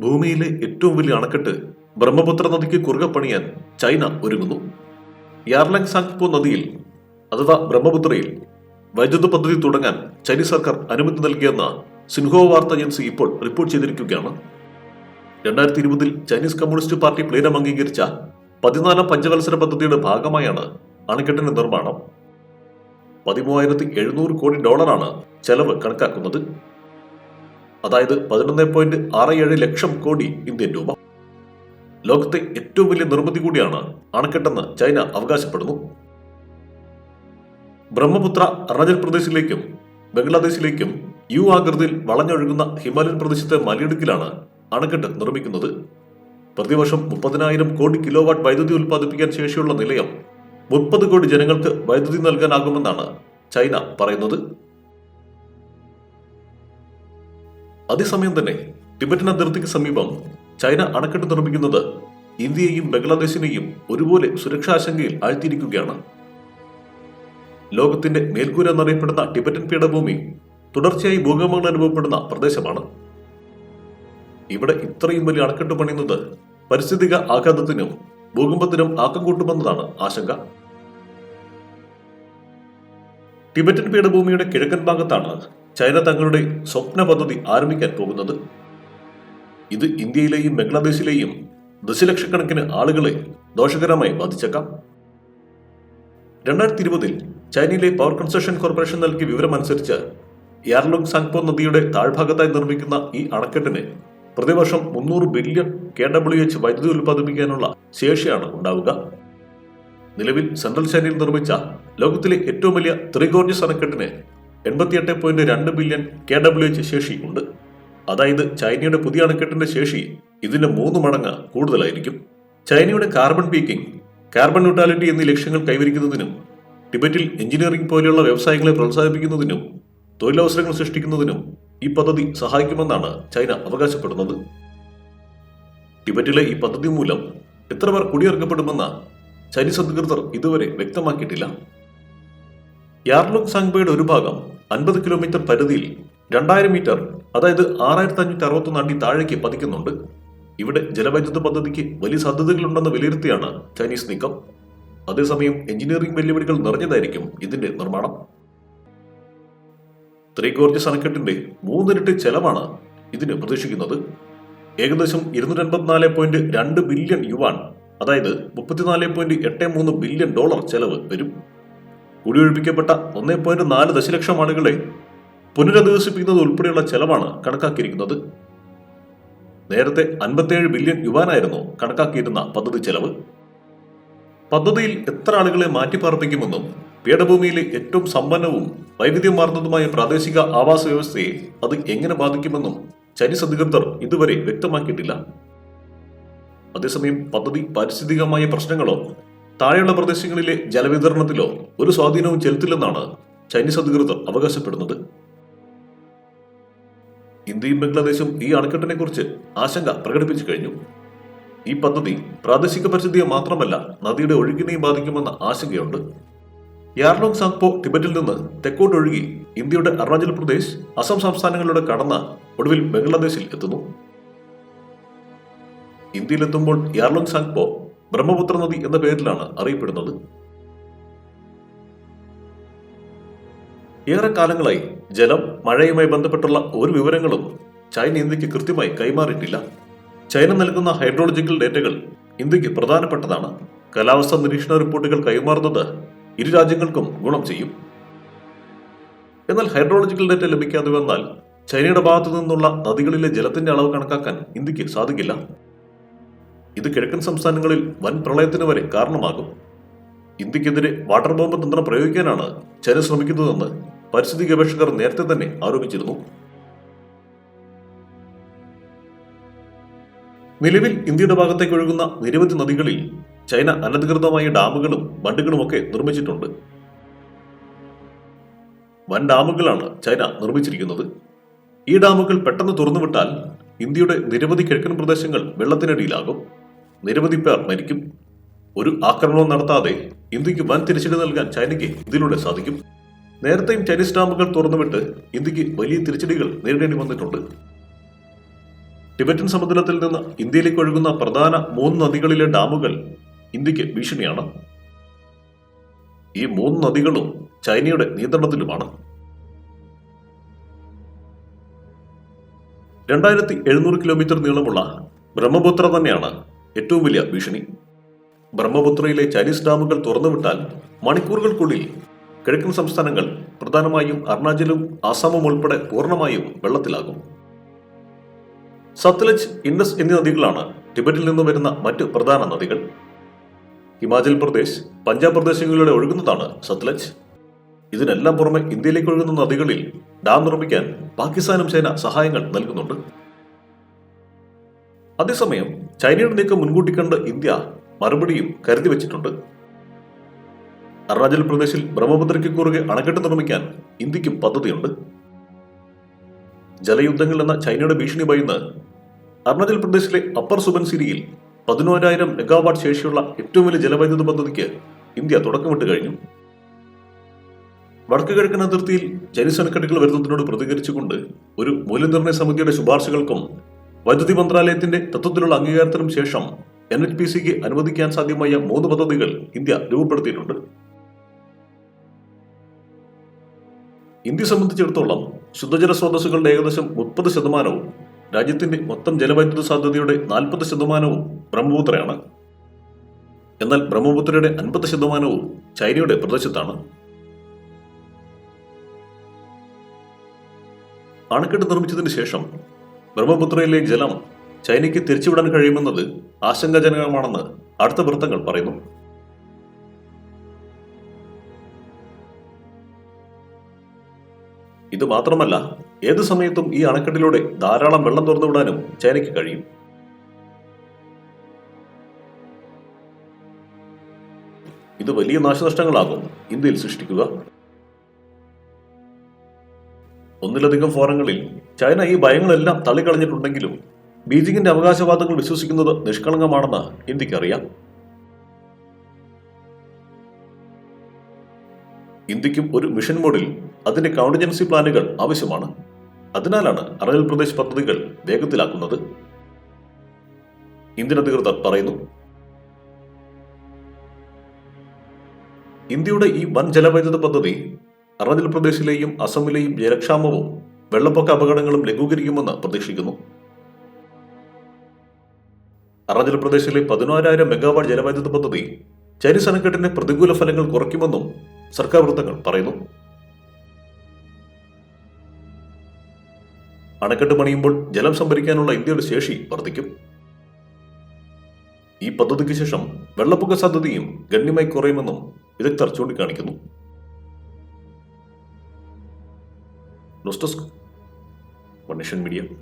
ഭൂമിയിലെ ഏറ്റവും വലിയ അണക്കെട്ട് ബ്രഹ്മപുത്ര നദിക്ക് കുറുകെ പണിയാൻ ചൈന ഒരുങ്ങുന്നു. യാർലങ് സാങ്പോ നദിയിൽ അഥവാ ബ്രഹ്മപുത്രയിൽ വൈദ്യുത പദ്ധതി തുടങ്ങാൻ ചൈനീസ് സർക്കാർ അനുമതി നൽകിയെന്ന സിൻഹോ വാർത്താ ഏജൻസി ഇപ്പോൾ റിപ്പോർട്ട് ചെയ്തിരിക്കുകയാണ്. രണ്ടായിരത്തി ഇരുപതിൽ ചൈനീസ് കമ്മ്യൂണിസ്റ്റ് പാർട്ടി പ്ലീനം അംഗീകരിച്ച പതിനാലാം പഞ്ചവത്സര പദ്ധതിയുടെ ഭാഗമായാണ് അണക്കെട്ടിന്റെ നിർമ്മാണം. പതിമൂവായിരത്തി എഴുന്നൂറ് കോടി ഡോളറാണ് ചെലവ് കണക്കാക്കുന്നത്. അതായത് പതിനൊന്ന് പോയിന്റ് ആറ് ഏഴ് ലക്ഷം കോടി ഇന്ത്യൻ രൂപ. ലോകത്തെ ഏറ്റവും വലിയ നിർമ്മിതി കൂടിയാണ് അണക്കെട്ടെന്ന് ചൈന അവകാശപ്പെടുന്നു. ബ്രഹ്മപുത്ര അരുണാചൽ പ്രദേശിലേക്കും ബംഗ്ലാദേശിലേക്കും യു ആകൃതിയിൽ വളഞ്ഞൊഴുകുന്ന ഹിമാലയൻ പ്രദേശത്തെ മലയിടുക്കിലാണ് അണക്കെട്ട് നിർമ്മിക്കുന്നത്. പ്രതിവർഷം മുപ്പതിനായിരം കോടി കിലോവാട്ട് വൈദ്യുതി ഉൽപ്പാദിപ്പിക്കാൻ ശേഷിയുള്ള നിലയം മുപ്പത് കോടി ജനങ്ങൾക്ക് വൈദ്യുതി നൽകാനാകുമെന്നാണ് ചൈന പറയുന്നത്. അതേസമയം തന്നെ ടിബറ്റൻ അതിർത്തിക്ക് സമീപം ചൈന അണക്കെട്ട് നിർമ്മിക്കുന്നത് ഇന്ത്യയെയും ബംഗ്ലാദേശിനെയും ഒരുപോലെ സുരക്ഷാശങ്കയിൽ ആഴ്ത്തിയിരിക്കുകയാണ്. ലോകത്തിന്റെ മേൽക്കൂര എന്നറിയപ്പെടുന്ന ടിബറ്റൻ പീഠഭൂമി തുടർച്ചയായി ഭൂകമ്പങ്ങൾ അനുഭവപ്പെടുന്ന പ്രദേശമാണ്. ഇവിടെ ഇത്രയും വലിയ അണക്കെട്ട് പണിയുന്നത് പരിസ്ഥിതിക ആഘാതത്തിനും ഭൂകമ്പത്തിനും ആക്കം കൂട്ടുമെന്നതാണ് ആശങ്ക. ടിബറ്റൻ പീഠഭൂമിയുടെ കിഴക്കൻ ഭാഗത്താണ് ചൈന തങ്ങളുടെ സ്വപ്ന പദ്ധതി ആരംഭിക്കാൻ പോകുന്നത്. ഇത് ഇന്ത്യയിലെയും ബംഗ്ലാദേശിലെയും ദശലക്ഷക്കണക്കിന് ആളുകളെ ദോഷകരമായി ബാധിച്ചേക്കാം. രണ്ടായിരത്തി ഇരുപതിൽ ചൈനയിലെ പവർ കൺസ്ട്രക്ഷൻ കോർപ്പറേഷൻ നൽകിയ വിവരമനുസരിച്ച് യാർലുങ് സാങ്പോ നദിയുടെ താഴ്ഭാഗത്തായി നിർമ്മിക്കുന്ന ഈ അണക്കെട്ടിന് പ്രതിവർഷം മുന്നൂറ് ബില്യൺ കെ ഡബ്ല്യു എച്ച് വൈദ്യുതി ഉൽപ്പാദിപ്പിക്കാനുള്ള ശേഷിയാണ് ഉണ്ടാവുക. നിലവിൽ സെൻട്രൽ ചൈനയിൽ നിർമ്മിച്ച ലോകത്തിലെ ഏറ്റവും വലിയ ത്രിഗോർജസ് അണക്കെട്ടിന് എൺപത്തിയെട്ട് പോയിന്റ് രണ്ട് ബില്യൺ കെ ഡബ്ല്യു എച്ച് ശേഷി ഉണ്ട്. അതായത് ചൈനയുടെ പുതിയ അണക്കെട്ടിന്റെ ശേഷി ഇതിന്റെ മൂന്ന് മടങ്ങ് കൂടുതലായിരിക്കും. ചൈനയുടെ കാർബൺ പീക്കിംഗ് കാർബൺ ന്യൂട്രാലിറ്റി എന്നീ ലക്ഷ്യങ്ങൾ കൈവരിക്കുന്നതിനും ടിബറ്റിൽ എഞ്ചിനീയറിംഗ് പോലെയുള്ള വ്യവസായങ്ങളെ പ്രോത്സാഹിപ്പിക്കുന്നതിനും തൊഴിലവസരങ്ങൾ സൃഷ്ടിക്കുന്നതിനും ഈ പദ്ധതി സഹായിക്കുമെന്നാണ് ചൈന അവകാശപ്പെടുന്നത്. ടിബറ്റിലെ ഈ പദ്ധതി മൂലം എത്ര പേർ കുടിയിറക്കപ്പെടുമെന്ന് ചൈനീസ് അധികൃതർ ഇതുവരെ വ്യക്തമാക്കിയിട്ടില്ല. യാർലുങ് സാങ്ബയുടെ ഒരു ഭാഗം അൻപത് കിലോമീറ്റർ പരിധിയിൽ രണ്ടായിരം മീറ്റർ അതായത് ആറായിരത്തി അഞ്ഞൂറ്റി അറുപത്തൊന്ന് അടി താഴേക്ക് പതിക്കുന്നുണ്ട്. ഇവിടെ ജലവൈദ്യുത പദ്ധതിക്ക് വലിയ സാധ്യതകളുണ്ടെന്ന് വിലയിരുത്തിയാണ് ചൈനീസ് നീക്കം. അതേസമയം എഞ്ചിനീയറിംഗ് വെല്ലുവിളികൾ നിറഞ്ഞതായിരിക്കും ഇതിന്റെ നിർമ്മാണം. ത്രികോർജസ് അണക്കെട്ടിന്റെ മൂന്നിരട്ടി ചെലവാണ് ഇതിന് പ്രതീക്ഷിക്കുന്നത്. ഏകദേശം ഇരുന്നൂറ്റി അൻപത്തിനാല് പോയിന്റ് രണ്ട് ബില്യൺ യുവാൻ അതായത് മുപ്പത്തിനാല് പോയിന്റ് എട്ട് മൂന്ന് ബില്യൺ ഡോളർ ചെലവ് വരും. കുടിയൊഴിപ്പിക്കപ്പെട്ട ഒന്നേ പോയിന്റ് നാല് ദശലക്ഷം ആളുകളെ പുനരധിവസിപ്പിക്കുന്നത് ഉൾപ്പെടെയുള്ള ചെലവാണ് കണക്കാക്കിയിരിക്കുന്നത്. നേരത്തെ അൻപത്തിയേഴ് ബില്യൺ യുവാനായിരുന്നു കണക്കാക്കിയിരുന്ന പദ്ധതി ചെലവ്. പദ്ധതിയിൽ എത്ര ആളുകളെ മാറ്റിപ്പാർപ്പിക്കുമെന്നും പീഠഭൂമിയിലെ ഏറ്റവും സമ്പന്നവും വൈവിധ്യമാർന്നതുമായ പ്രാദേശിക ആവാസ വ്യവസ്ഥയെ അത് എങ്ങനെ ബാധിക്കുമെന്നും ചൈനീസ് അധികൃതർ ഇതുവരെ വ്യക്തമാക്കിയിട്ടില്ല. അതേസമയം പദ്ധതി പാരിസ്ഥിതികമായ പ്രശ്നങ്ങളോ താഴെയുള്ള പ്രദേശങ്ങളിലെ ജലവിതരണത്തിലോ ഒരു സ്വാധീനവും ചെലുത്തില്ലെന്നാണ് ചൈനീസ് അധികൃതർ അവകാശപ്പെടുന്നത്. ഇന്ത്യയും ബംഗ്ലാദേശും ഈ അണക്കെട്ടിനെ കുറിച്ച് ആശങ്ക പ്രകടിപ്പിച്ചു കഴിഞ്ഞു. ഈ പദ്ധതി പ്രാദേശിക പരിസ്ഥിതിയെ മാത്രമല്ല നദിയുടെ ഒഴുകിനെയും ബാധിക്കുമെന്ന ആശങ്കയുണ്ട്. യാർലോങ് സാങ്പോ ടിബറ്റിൽ നിന്ന് തെക്കോട്ട് ഒഴുകി ഇന്ത്യയുടെ അരുണാചൽ പ്രദേശ് അസം സംസ്ഥാനങ്ങളിലൂടെ കടന്ന് ഒടുവിൽ ബംഗ്ലാദേശിൽ എത്തുന്നു. ഇന്ത്യയിലെത്തുമ്പോൾ യാർലോങ് സാങ്പോ ബ്രഹ്മപുത്ര നദി എന്ന പേരിലാണ് അറിയപ്പെടുന്നത്. ഏറെ കാലങ്ങളായി ജലം മഴയുമായി ബന്ധപ്പെട്ടുള്ള ഒരു വിവരങ്ങളും ചൈന ഇന്ത്യയ്ക്ക് കൃത്യമായി കൈമാറിയിട്ടില്ല. ചൈന നൽകുന്ന ഹൈഡ്രോളജിക്കൽ ഡേറ്റകൾ ഇന്ത്യയ്ക്ക് പ്രധാനപ്പെട്ടതാണ്. കാലാവസ്ഥാ നിരീക്ഷണ റിപ്പോർട്ടുകൾ കൈമാറുന്നത് ഇരു രാജ്യങ്ങൾക്കും ഗുണം ചെയ്യും. എന്നാൽ ഹൈഡ്രോളജിക്കൽ ഡേറ്റ ലഭിക്കാതെ വന്നാൽ ചൈനയുടെ ഭാഗത്തു നിന്നുള്ള നദികളിലെ ജലത്തിന്റെ അളവ് കണക്കാക്കാൻ ഇന്ത്യയ്ക്ക് സാധിക്കില്ല. ഇത് കിഴക്കൻ സംസ്ഥാനങ്ങളിൽ വൻ പ്രളയത്തിന് വരെ കാരണമാകും. ഇന്ത്യക്കെതിരെ വാട്ടർ ബോംബ് തന്ത്രം പ്രയോഗിക്കാനാണ് ചൈന ശ്രമിക്കുന്നതെന്ന് പരിസ്ഥിതി ഗവേഷകർ നേരത്തെ തന്നെ ആരോപിച്ചിരുന്നു. നിലവിൽ ഇന്ത്യയുടെ ഭാഗത്തേക്ക് ഒഴുകുന്ന നിരവധി നദികളിൽ ചൈന അനധികൃതമായ ഡാമുകളും ബണ്ടുകളുമൊക്കെ നിർമ്മിച്ചിട്ടുണ്ട്. വൻ ഡാമുകളാണ് ചൈന നിർമ്മിച്ചിരിക്കുന്നത്. ഈ ഡാമുകൾ പെട്ടെന്ന് തുറന്നുവിട്ടാൽ ഇന്ത്യയുടെ നിരവധി കിഴക്കൻ പ്രദേശങ്ങൾ വെള്ളത്തിനടിയിലാകും. നിരവധി പേർ മരിക്കും. ഒരു ആക്രമണവും നടത്താതെ ഇന്ത്യയ്ക്ക് വൻ തിരിച്ചടി നൽകാൻ ചൈനയ്ക്ക് ഇതിലൂടെ സാധിക്കും. നേരത്തെയും ചൈനീസ് ഡാമുകൾ തുറന്നുവിട്ട് ഇന്ത്യയ്ക്ക് വലിയ തിരിച്ചടികൾ നേരിടേണ്ടി വന്നിട്ടുണ്ട്. ടിബറ്റൻ സമുദ്രത്തിൽ നിന്ന് ഇന്ത്യയിലേക്ക് ഒഴുകുന്ന പ്രധാന മൂന്ന് നദികളിലെ ഡാമുകൾ ഇന്ത്യയ്ക്ക് ഭീഷണിയാണ്. ഈ മൂന്ന് നദികളും ചൈനയുടെ നിയന്ത്രണത്തിലുമാണ്. രണ്ടായിരത്തി എഴുന്നൂറ് കിലോമീറ്റർ നീളമുള്ള ബ്രഹ്മപുത്ര തന്നെയാണ് ഏറ്റവും വലിയ ഭീഷണി. ബ്രഹ്മപുത്രയിലെ ചൈനീസ് ഡാമുകൾ തുറന്നുവിട്ടാൽ മണിക്കൂറുകൾക്കുള്ളിൽ കിഴക്കൻ സംസ്ഥാനങ്ങൾ പ്രധാനമായും അരുണാചലും ആസാമും ഉൾപ്പെടെ പൂർണമായും വെള്ളത്തിലാകും. സത്ലജ് ഇൻഡസ് എന്നീ നദികളാണ് ടിബറ്റിൽ നിന്ന് വരുന്ന മറ്റ് പ്രധാന നദികൾ. ഹിമാചൽ പ്രദേശ് പഞ്ചാബ് പ്രദേശങ്ങളിലൂടെ ഒഴുകുന്നതാണ് സത്ലജ്. ഇതിനെല്ലാം പുറമെ ഇന്ത്യയിലേക്ക് ഒഴുകുന്ന നദികളിൽ ഡാം നിർമ്മിക്കാൻ പാകിസ്ഥാനും ചൈന സഹായങ്ങൾ നൽകുന്നുണ്ട്. അതേസമയം ചൈനയുടെ നീക്കം മുൻകൂട്ടി കണ്ട് ഇന്ത്യ മറുപടിയും കരുതി വെച്ചിട്ടുണ്ട്. അരുണാചൽ പ്രദേശിൽ ബ്രഹ്മപുത്രയ്ക്ക് കുറുകെ അണക്കെട്ട് നിർമ്മിക്കാൻ ഇന്ത്യക്കും പദ്ധതിയുണ്ട്. ജലയുദ്ധങ്ങൾ എന്ന ചൈനയുടെ ഭീഷണി ഭയന്ന് അരുണാചൽ പ്രദേശിലെ അപ്പർ സുബൻസിരിയിൽ പതിനോരായിരം മെഗാവാട്ട് ശേഷിയുള്ള ഏറ്റവും വലിയ ജലവൈദ്യുത പദ്ധതിക്ക് ഇന്ത്യ തുടക്കമിട്ട് കഴിഞ്ഞു. വടക്കു കിഴക്കൻ അതിർത്തിയിൽ ചൈനീസ് അണക്കെട്ടുകൾ വരുന്നതിനോട് പ്രതികരിച്ചുകൊണ്ട് ഒരു മൂല്യനിർണയ സമിതിയുടെ ശുപാർശകൾക്കും വൈദ്യുതി മന്ത്രാലയത്തിന്റെ തത്വത്തിലുള്ള അംഗീകാരത്തിനും ശേഷം എൻ എച്ച് പി സിക്ക് അനുവദിക്കാൻ സാധ്യമായ മൂന്ന് പദ്ധതികൾ ഇന്ത്യ രൂപപ്പെടുത്തിയിട്ടുണ്ട്. ഇന്ത്യ സംബന്ധിച്ചിടത്തോളം ശുദ്ധജല സ്രോതസ്സുകളുടെ ഏകദേശം മുപ്പത് ശതമാനവും രാജ്യത്തിന്റെ മൊത്തം ജലവൈദ്യുത സാധ്യതയുടെ നാൽപ്പത് ശതമാനവും ബ്രഹ്മപുത്രയാണ്. എന്നാൽ ബ്രഹ്മപുത്രയുടെ അൻപത് ശതമാനവും ചൈനയുടെ പ്രദേശത്താണ്. അണക്കെട്ട് നിർമ്മിച്ചതിന് ശേഷം ബ്രഹ്മപുത്രയിലെ ജലം ചൈനയ്ക്ക് തിരിച്ചുവിടാൻ കഴിയുമെന്നത് ആശങ്കാജനകമാണെന്ന് അടുത്ത വൃത്തങ്ങൾ പറയുന്നു. ഇത് മാത്രമല്ല ഏത് സമയത്തും ഈ അണക്കെട്ടിലൂടെ ധാരാളം വെള്ളം തുറന്നുവിടാനും ചൈനയ്ക്ക് കഴിയും. ഇത് വലിയ നാശനഷ്ടങ്ങളാകും ഇന്ത്യയിൽ സൃഷ്ടിക്കുക. ഒന്നിലധികം ഫോറങ്ങളിൽ ചൈന ഈ ഭയങ്ങളെല്ലാം തള്ളിക്കളഞ്ഞിട്ടുണ്ടെങ്കിലും ബീജിംഗിന്റെ അവകാശവാദങ്ങൾ വിശ്വസിക്കുന്നത് നിഷ്കളങ്കമാണെന്ന് ഇന്ത്യക്കറിയാം. ഇന്ത്യക്കും ഒരു മിഷൻ മോഡിൽ അതിന്റെ കൗണ്ടിജൻസി പ്ലാനുകൾ ആവശ്യമാണ്. അതിനാലാണ് അരുണാചൽ പ്രദേശ് പദ്ധതികൾ വേഗത്തിലാക്കുന്നത്. ഇന്ത്യൻ അധികൃതർ പറയുന്നു ഇന്ത്യയുടെ ഈ വൻ ജലവൈദ്യുത പദ്ധതി അരുണാചൽ പ്രദേശിലെയും അസമിലെയും ജലക്ഷാമവും വെള്ളപ്പൊക്ക അപകടങ്ങളും ലഘൂകരിക്കുമെന്ന് പ്രതീക്ഷിക്കുന്നു. അരുണാചൽ പ്രദേശിലെ പതിനാലായിരം മെഗാവാട്ട് ജലവൈദ്യുത പദ്ധതി ചൈനീസ് അണക്കെട്ടിന്റെ പ്രതികൂല ഫലങ്ങൾ കുറയ്ക്കുമെന്നും സർക്കാർ വൃത്തങ്ങൾ പറയുന്നു. അണക്കെട്ട് പണിയുമ്പോൾ ജലം സംഭരിക്കാനുള്ള ഇന്ത്യയുടെ ശേഷി വർദ്ധിക്കും. ഈ പദ്ധതിക്ക് ശേഷം വെള്ളപ്പൊക്ക സാധ്യതയും ഗണ്യമായി കുറയുമെന്നും വിദഗ്ധർ ചൂണ്ടിക്കാണിക്കുന്നു. News desk for Nation Media.